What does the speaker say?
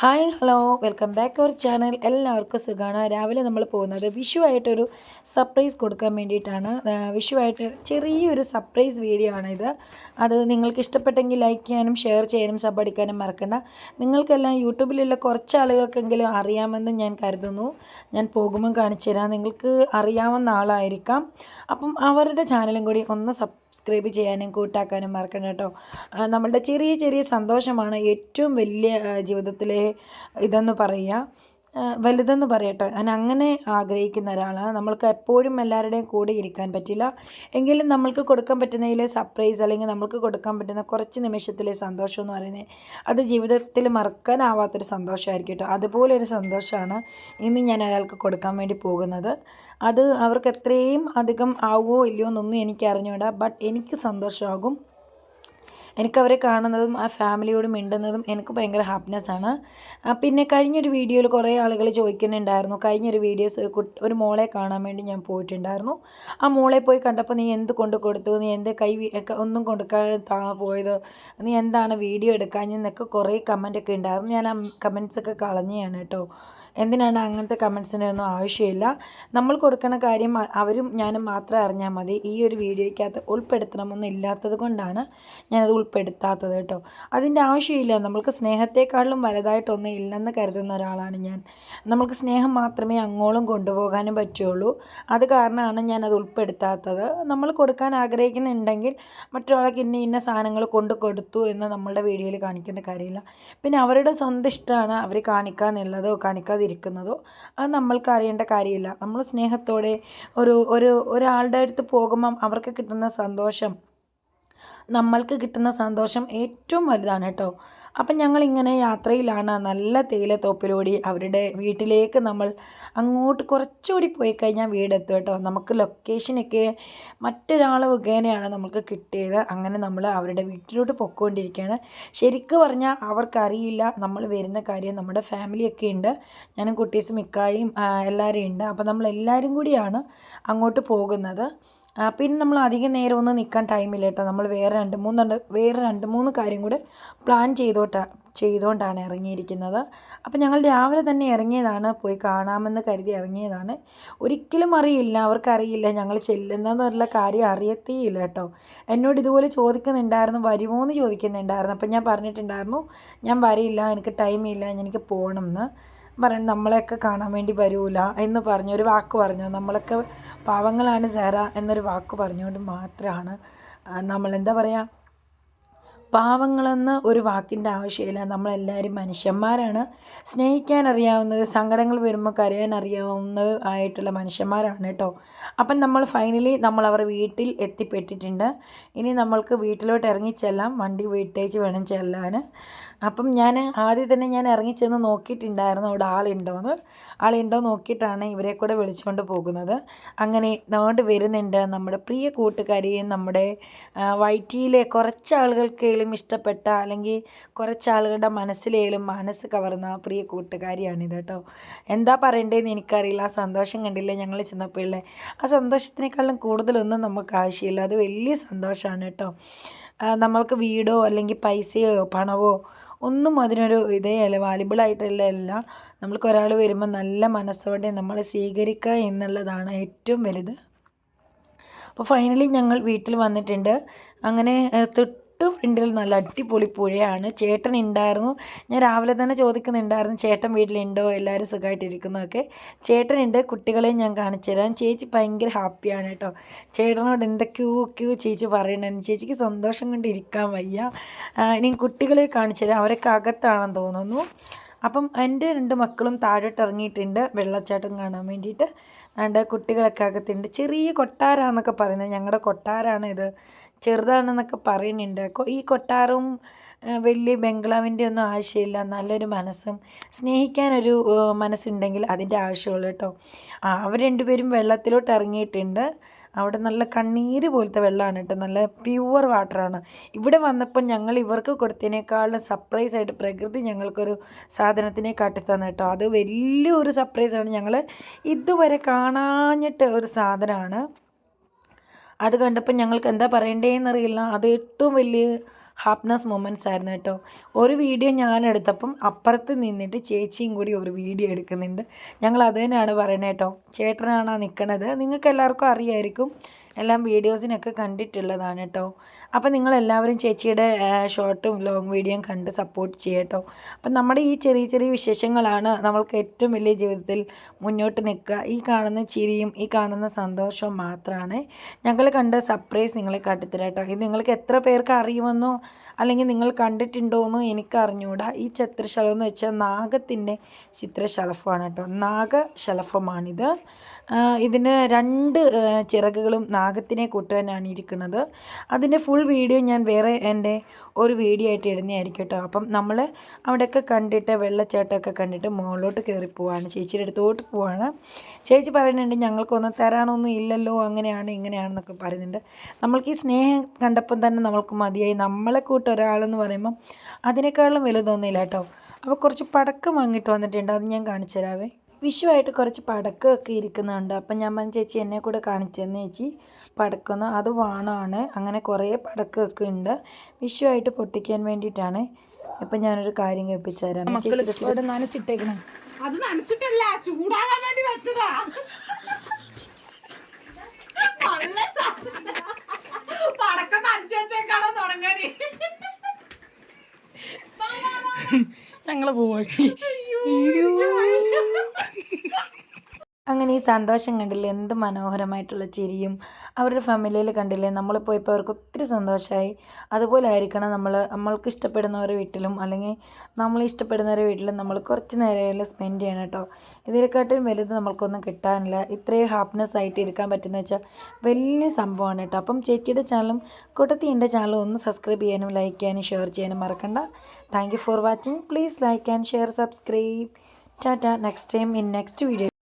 Hi hello welcome back our channel. എല്ലാവർക്കും സുഖമാണ് രാവിലെ നമ്മൾ പോകുന്നത് വിഷുവായിട്ടൊരു സർപ്രൈസ് കൊടുക്കാൻ വേണ്ടിയിട്ടാണ്. വിഷു വിഷുവായിട്ട് ചെറിയൊരു സർപ്രൈസ് വീഡിയോ ആണിത്. അത് നിങ്ങൾക്ക് ഇഷ്ടപ്പെട്ടെങ്കിൽ ലൈക്ക് ചെയ്യാനും ഷെയർ ചെയ്യാനും സബ് അടിക്കാനും മറക്കണ്ട. നിങ്ങൾക്കെല്ലാം യൂട്യൂബിലുള്ള കുറച്ച് ആളുകൾക്കെങ്കിലും അറിയാമെന്ന് ഞാൻ കരുതുന്നു. ഞാൻ പോകുമ്പോൾ കാണിച്ചു തരാം നിങ്ങൾക്ക് അറിയാവുന്ന ആളായിരിക്കാം. അപ്പം അവരുടെ ചാനലും കൂടി ഒന്ന് സബ്സ്ക്രൈബ് ചെയ്യാനും കൂട്ടാക്കാനും മറക്കണം കേട്ടോ. നമ്മളുടെ ചെറിയ ചെറിയ സന്തോഷമാണ് ഏറ്റവും വലിയ ജീവിതത്തിലെ ഇതെന്ന് പറയുക. വലുതെന്ന് പറയട്ടെ. ഞാൻ അങ്ങനെ ആഗ്രഹിക്കുന്ന ഒരാളാണ് നമ്മൾക്ക് എപ്പോഴും എല്ലാവരുടെയും കൂടെ ഇരിക്കാൻ പറ്റില്ല. എങ്കിലും നമ്മൾക്ക് കൊടുക്കാൻ പറ്റുന്നതിലെ സർപ്രൈസ് അല്ലെങ്കിൽ നമ്മൾക്ക് കൊടുക്കാൻ പറ്റുന്ന കുറച്ച് നിമിഷത്തിലെ സന്തോഷം എന്ന് പറയുന്നത് അത് ജീവിതത്തിൽ മറക്കാനാവാത്തൊരു സന്തോഷമായിരിക്കും കേട്ടോ. അതുപോലെ ഒരു സന്തോഷമാണ് ഇന്ന് ഞാൻ അയാൾക്ക് കൊടുക്കാൻ വേണ്ടി പോകുന്നത്. അത് അവർക്ക് എത്രയും അധികം ആവുമോ ഇല്ലയോ എന്നൊന്നും എനിക്ക് അറിഞ്ഞുകൂടാ ബട്ട് എനിക്ക് സന്തോഷമാകും. എനിക്കവരെ കാണുന്നതും ആ ഫാമിലിയോട് മിണ്ടുന്നതും എനിക്ക് ഭയങ്കര ഹാപ്പിനെസ് ആണ്. ആ, പിന്നെ കഴിഞ്ഞൊരു വീഡിയോയിൽ കുറേ ആളുകൾ ചോദിക്കുന്നുണ്ടായിരുന്നു. കഴിഞ്ഞൊരു വീഡിയോസ് ഒരു ഒരു മോളെ കാണാൻ വേണ്ടി ഞാൻ പോയിട്ടുണ്ടായിരുന്നു. ആ മോളെ പോയി കണ്ടപ്പോൾ നീ എന്ത് കൊണ്ട് കൊടുത്തു? നീ എന്റെ കൈ ഒന്നും കൊടുക്കാതെ പോയത്? നീ എന്താണ് വീഡിയോ എടുക്കാൻ എന്നൊക്കെ കുറേ കമന്റൊക്കെ ഉണ്ടായിരുന്നു. ഞാൻ ആ കമൻസൊക്കെ കളഞ്ഞതാണ് കേട്ടോ. എന്തിനാണ് അങ്ങനത്തെ കമൻസിനൊന്നും ആവശ്യമില്ല. നമ്മൾ കൊടുക്കുന്ന കാര്യം അവരും ഞാനും മാത്രം അറിഞ്ഞാൽ മതി. ഈ ഒരു വീഡിയോയ്ക്കകത്ത് ഉൾപ്പെടുത്തണമെന്നില്ലാത്തത് കൊണ്ടാണ് ഞാനത് ഉൾപ്പെടുത്താത്തത് കേട്ടോ. അതിന്റെ ആവശ്യമില്ല. നമ്മൾക്ക് സ്നേഹത്തെക്കാളും വലുതായിട്ടൊന്നും ഇല്ലെന്ന് കരുതുന്ന ഒരാളാണ് ഞാൻ. നമ്മൾക്ക് സ്നേഹം മാത്രമേ അങ്ങോളം കൊണ്ടുപോകാനും പറ്റുള്ളൂ. അത് കാരണമാണ് ഞാനത് ഉൾപ്പെടുത്താത്തത്. നമ്മൾ കൊടുക്കാൻ ആഗ്രഹിക്കുന്നുണ്ടെങ്കിൽ മറ്റൊരാൾക്ക് ഇന്ന ഇന്ന സാധനങ്ങൾ കൊണ്ട് കൊടുത്തു എന്ന് നമ്മളുടെ വീഡിയോയിൽ കാണിക്കേണ്ട കാര്യമില്ല. പിന്നെ അവരുടെ സ്വന്തം ഇഷ്ടമാണ് അവർ കാണിക്കാന്നുള്ളതോ കാണിക്കാതിരിക്കുന്നതോ അത് നമ്മൾക്ക് അറിയേണ്ട കാര്യമില്ല. നമ്മൾ സ്നേഹത്തോടെ ഒരു ഒരു ഒരാളുടെ അടുത്ത് പോകുമ്പം അവർക്ക് കിട്ടുന്ന സന്തോഷം നമ്മൾക്ക് കിട്ടുന്ന സന്തോഷം ഏറ്റവും വലുതാണ് കേട്ടോ. അപ്പം ഞങ്ങളിങ്ങനെ യാത്രയിലാണ് നല്ല തേയിലത്തോപ്പിലൂടി അവരുടെ വീട്ടിലേക്ക് നമ്മൾ അങ്ങോട്ട് കുറച്ചുകൂടി പോയി കഴിഞ്ഞാൽ വീടെത്തും കേട്ടോ. നമുക്ക് ലൊക്കേഷനൊക്കെ മറ്റൊരാൾ മുഖേനയാണ് നമുക്ക് കിട്ടിയത്. അങ്ങനെ നമ്മൾ അവരുടെ വീട്ടിലോട്ട് പൊയ്ക്കൊണ്ടിരിക്കുകയാണ്. ശരിക്കും പറഞ്ഞാൽ അവർക്കറിയില്ല നമ്മൾ വരുന്ന കാര്യം. നമ്മുടെ ഫാമിലിയൊക്കെ ഉണ്ട്. ഞാനും കുട്ടീസും മിക്കായും എല്ലാവരെയും എല്ലാവരും ഉണ്ട്. അപ്പോൾ നമ്മൾ എല്ലാവരും കൂടിയാണ് അങ്ങോട്ട് പോകുന്നത്. പിന്നെ നമ്മൾ അധികം നേരം ഒന്നും നിൽക്കാൻ ടൈമില്ല കേട്ടോ നമ്മൾ വേറെ രണ്ട് മൂന്ന് വേറെ രണ്ട് മൂന്ന് കാര്യം കൂടെ പ്ലാൻ ചെയ്തോട്ടാ ചെയ്തുകൊണ്ടാണ് ഇറങ്ങിയിരിക്കുന്നത്. അപ്പം ഞങ്ങൾ രാവിലെ തന്നെ ഇറങ്ങിയതാണ് പോയി കാണാമെന്ന് കരുതി ഇറങ്ങിയതാണ്. ഒരിക്കലും അറിയില്ല അവർക്കറിയില്ല ഞങ്ങൾ ചെല്ലുന്നതെന്നുള്ള കാര്യം അറിയത്തേയില്ല കേട്ടോ എന്നോട് ഇതുപോലെ ചോദിക്കുന്നുണ്ടായിരുന്നു വരുമോ എന്ന് ചോദിക്കുന്നുണ്ടായിരുന്നു. അപ്പം ഞാൻ പറഞ്ഞിട്ടുണ്ടായിരുന്നു ഞാൻ വരില്ല എനിക്ക് ടൈമില്ല എനിക്ക് പോകണം എന്ന് പറഞ്ഞു നമ്മളെയൊക്കെ കാണാൻ വേണ്ടി വരൂല എന്ന് പറഞ്ഞു ഒരു വാക്ക് പറഞ്ഞു. നമ്മളൊക്കെ പാവങ്ങളാണ് സാറ എന്നൊരു വാക്ക് പറഞ്ഞുകൊണ്ട് മാത്രമാണ് നമ്മളെന്താ പറയുക പാവങ്ങളെന്ന് ഒരു വാക്കിന്റെ ആവശ്യമില്ല. നമ്മളെല്ലാവരും മനുഷ്യന്മാരാണ്. സ്നേഹിക്കാൻ അറിയാവുന്നത് സങ്കടങ്ങൾ വരുമ്പോൾ കരയാൻ അറിയാവുന്നത് ആയിട്ടുള്ള മനുഷ്യന്മാരാണ് കേട്ടോ. അപ്പം നമ്മൾ ഫൈനലി നമ്മൾ അവർ വീട്ടിൽ എത്തിപ്പെട്ടിട്ടുണ്ട്. ഇനി നമ്മൾക്ക് വീട്ടിലോട്ട് ഇറങ്ങി ഇറങ്ങിച്ചെല്ലാം വണ്ടി വീട്ടേച്ച് വേണം ചെല്ലാൻ. അപ്പം ഞാൻ ആദ്യം തന്നെ ഞാൻ ഇറങ്ങിച്ചെന്ന് നോക്കിയിട്ടുണ്ടായിരുന്നു അവിടെ ആളുണ്ടോയെന്ന് ആളുണ്ടോ നോക്കിയിട്ടാണ് ഇവരെ കൂടെ വിളിച്ചുകൊണ്ട് പോകുന്നത്. അങ്ങനെ നോണ്ട് വരുന്നുണ്ട് നമ്മുടെ പ്രിയ കൂട്ടുകാരിയും നമ്മുടെ വൈറ്റിയിലെ കുറച്ച് ആളുകൾക്കേലും ഇഷ്ടപ്പെട്ട അല്ലെങ്കിൽ കുറച്ച് ആളുകളുടെ മനസ്സിലേലും മനസ്സ് കവർന്ന പ്രിയ കൂട്ടുകാരിയാണിത് കേട്ടോ. എന്താ പറയണ്ടേന്ന് എനിക്കറിയില്ല. ആ സന്തോഷം കണ്ടില്ലേ ഞങ്ങൾ ചെന്നപ്പോഴേ ആ സന്തോഷത്തിനേക്കാളും കൂടുതലൊന്നും നമുക്ക് ആവശ്യമില്ല. അത് വലിയ സന്തോഷമാണ് കേട്ടോ. നമ്മൾക്ക് വീടോ അല്ലെങ്കിൽ പൈസയോ പണമോ ഒന്നും അതിനൊരു ഇതേ അല്ല വാലിബിളായിട്ടുള്ള എല്ലാം നമ്മൾക്ക് ഒരാൾ വരുമ്പോൾ നല്ല മനസ്സോടെ നമ്മളെ സ്വീകരിക്കുക എന്നുള്ളതാണ് ഏറ്റവും വലുത്. അപ്പോൾ ഫൈനലി ഞങ്ങൾ വീട്ടിൽ വന്നിട്ടുണ്ട്. അങ്ങനെ തൊട്ട് ഫ്രണ്ടിൽ നല്ല അടിപൊളി പുഴയാണ്. ചേട്ടൻ ഉണ്ടായിരുന്നു ഞാൻ രാവിലെ തന്നെ ചോദിക്കുന്നുണ്ടായിരുന്നു ചേട്ടൻ വീട്ടിലുണ്ടോ? എല്ലാവരും സുഖമായിട്ടിരിക്കുന്നതൊക്കെ ചേട്ടനുണ്ട് കുട്ടികളെയും ഞാൻ കാണിച്ചു തരാം ചേച്ചി ഭയങ്കര ഹാപ്പിയാണ് കേട്ടോ. ചേട്ടനോട് എന്തൊക്കെയോ ഒക്കെയോ ചേച്ചി പറയണേ ചേച്ചിക്ക് സന്തോഷം കൊണ്ട് ഇരിക്കാൻ വയ്യ. ഇനി കുട്ടികളെ കാണിച്ചു തരാം അവരൊക്കെ അകത്താണെന്ന് തോന്നുന്നു. അപ്പം എന്റെ രണ്ട് മക്കളും താഴോട്ട് ഇറങ്ങിയിട്ടുണ്ട്. വെള്ളച്ചാട്ടം കാണാൻ വേണ്ടിയിട്ട്. അതുകൊണ്ട് കുട്ടികളൊക്കെ അകത്തുണ്ട്. ചെറിയ കൊട്ടാരാന്നൊക്കെ പറയുന്നത്. ഞങ്ങളുടെ കൊട്ടാരാണ് ഇത് ചെറുതാണെന്നൊക്കെ പറയുന്നുണ്ട്. ഈ കൊട്ടാരവും വലിയ ബംഗ്ലാവിന്റെ ഒന്നും ആവശ്യമില്ല. നല്ലൊരു മനസ്സും സ്നേഹിക്കാനൊരു മനസ്സുണ്ടെങ്കിൽ അതിന്റെ ആവശ്യമുള്ളൂ കേട്ടോ. ആ അവർ രണ്ടുപേരും വെള്ളത്തിലോട്ട് ഇറങ്ങിയിട്ടുണ്ട്. അവിടെ നല്ല കണ്ണീര് പോലത്തെ വെള്ളമാണ് കേട്ടോ. നല്ല പ്യുവർ വാട്ടറാണ്. ഇവിടെ വന്നപ്പോൾ ഞങ്ങൾ ഇവർക്ക് കൊടുത്തതിനേക്കാളും സർപ്രൈസ് ആയിട്ട് പ്രകൃതി ഞങ്ങൾക്കൊരു സാധനത്തിനെ കാട്ടിത്തന്നു കേട്ടോ. അത് വലിയൊരു സർപ്രൈസാണ് ഞങ്ങൾ ഇതുവരെ കാണാഞ്ഞിട്ട് ഒരു സാധനമാണ്. അത് കണ്ടപ്പോൾ ഞങ്ങൾക്ക് എന്താ പറയണ്ടേന്നറിയില്ല. അത് ഏറ്റവും വലിയ ഹാപ്പിനെസ് മൊമെന്റ്സ് ആയിരുന്നു കേട്ടോ. ഒരു വീഡിയോ ഞാൻ എടുത്തപ്പം അപ്പുറത്ത് നിന്നിട്ട് ചേച്ചിയും കൂടി ഒരു വീഡിയോ എടുക്കുന്നുണ്ട്. ഞങ്ങൾ അത് തന്നെയാണ് പറയുന്നത് കേട്ടോ. ചേട്ടനാണ് നിൽക്കണത് നിങ്ങൾക്ക് എല്ലാവർക്കും അറിയായിരിക്കും. എല്ലാം വീഡിയോസിനൊക്കെ കണ്ടിട്ടുള്ളതാണ് കേട്ടോ അപ്പോൾ നിങ്ങളെല്ലാവരും ചേച്ചിയുടെ ഷോർട്ടും ലോങ് വീഡിയോയും കണ്ട് സപ്പോർട്ട് ചെയ്യട്ടോ അപ്പം നമ്മുടെ ഈ ചെറിയ ചെറിയ വിശേഷങ്ങളാണ് നമ്മൾക്ക് ഏറ്റവും വലിയ ജീവിതത്തിൽ മുന്നോട്ട് നിൽക്കുക. ഈ കാണുന്ന ചിരിയും ഈ കാണുന്ന സന്തോഷവും മാത്രമാണ് ഞങ്ങൾ കണ്ട സർപ്രൈസ് നിങ്ങളെ കാട്ടിത്തരാം കേട്ടോ ഇത് നിങ്ങൾക്ക് എത്ര പേർക്ക് അറിയുമെന്നോ അല്ലെങ്കിൽ നിങ്ങൾ കണ്ടിട്ടുണ്ടോ എന്നോ എനിക്ക് അറിഞ്ഞുകൂടാ ഈ ചിത്രശലഭം എന്ന് വെച്ചാൽ നാഗത്തിന്റെ ചിത്രശലഭമാണ് കേട്ടോ നാഗശലഭമാണിത്. ഇതിന് രണ്ട് ചിറകുകളും നാഗത്തിനെ കൂട്ടുവാനാണ് ഇരിക്കുന്നത്. അതിന്റെ ഫുൾ വീഡിയോ ഞാൻ വേറെ എന്റെ ഒരു വീഡിയോ ആയിട്ട് ഇടുന്നതായിരിക്കും കേട്ടോ. അപ്പം നമ്മൾ അവിടെയൊക്കെ കണ്ടിട്ട് വെള്ളച്ചാട്ടമൊക്കെ കണ്ടിട്ട് മുകളിലോട്ട് കയറി പോവാണ്. ചേച്ചിയുടെ അടുത്തോട്ട് പോവാണ്. ചേച്ചി പറയുന്നുണ്ട് ഞങ്ങൾക്കൊന്നും തരാനൊന്നും ഇല്ലല്ലോ അങ്ങനെയാണ് ഇങ്ങനെയാണെന്നൊക്കെ പറയുന്നുണ്ട്. നമ്മൾക്ക് ഈ സ്നേഹം കണ്ടപ്പം തന്നെ നമ്മൾക്ക് മതിയായി. നമ്മളെ കൂട്ട് ഒരാളെന്ന് പറയുമ്പം അതിനേക്കാളും വലുതൊന്നുമില്ല കേട്ടോ. അപ്പോൾ കുറച്ച് പടക്കം വാങ്ങിയിട്ട് വന്നിട്ടുണ്ട്. അത് ഞാൻ കാണിച്ചു തരാവേ വിഷുവായിട്ട് കുറച്ച് പടക്കമൊക്കെ ഇരിക്കുന്നുണ്ട്. അപ്പം ഞാൻ പറഞ്ഞു ചേച്ചി എന്നെ കൂടെ കാണിച്ചെന്ന് ചേച്ചി. പടക്കം അത് വാണമാണ് അങ്ങനെ കുറേ പടക്കമൊക്കെ ഉണ്ട്. വിഷുവായിട്ട് പൊട്ടിക്കാൻ വേണ്ടിയിട്ടാണ്. ഇപ്പം ഞാനൊരു കാര്യം കേൾപ്പിച്ചു തരാം. നനച്ചിട്ടേക്കണേ. അത് നനച്ചിട്ടല്ല ചൂടാകാൻ വേണ്ടി വെച്ചതാ. പടക്കം നനച്ചു വെച്ചേക്കാണോ ഞങ്ങൾ പോവാക്കി അങ്ങനെ ഈ സന്തോഷം കണ്ടില്ലേ? എന്ത് മനോഹരമായിട്ടുള്ള ചിരിയും അവരുടെ ഫാമിലിയിൽ കണ്ടില്ലേ? നമ്മൾ പോയപ്പോൾ അവർക്ക് ഒത്തിരി സന്തോഷമായി അതുപോലെ ആയിരിക്കണം നമ്മൾ നമ്മൾക്ക് ഇഷ്ടപ്പെടുന്നവരുടെ വീട്ടിലും അല്ലെങ്കിൽ നമ്മൾ ഇഷ്ടപ്പെടുന്നവരുടെ വീട്ടിലും നമ്മൾ കുറച്ച് നേരമല്ല സ്പെൻഡ് ചെയ്യണം കേട്ടോ. ഇതിനെക്കാട്ടും വലുത് നമ്മൾക്കൊന്നും കിട്ടാനില്ല. ഇത്രയും ഹാപ്പിനെസ് ആയിട്ട് ഇരിക്കാൻ പറ്റുന്ന വെച്ചാൽ വലിയ സംഭവമാണ് കേട്ടോ. അപ്പം ചേച്ചിയുടെ ചാനലും കൂട്ടത്തി എന്റെ ചാനലും ഒന്ന് സബ്സ്ക്രൈബ് ചെയ്യാനും ലൈക്ക് ചെയ്യാനും ഷെയർ ചെയ്യാനും മറക്കണ്ട. Thank for watching please like and share subscribe Tata. Next time in next video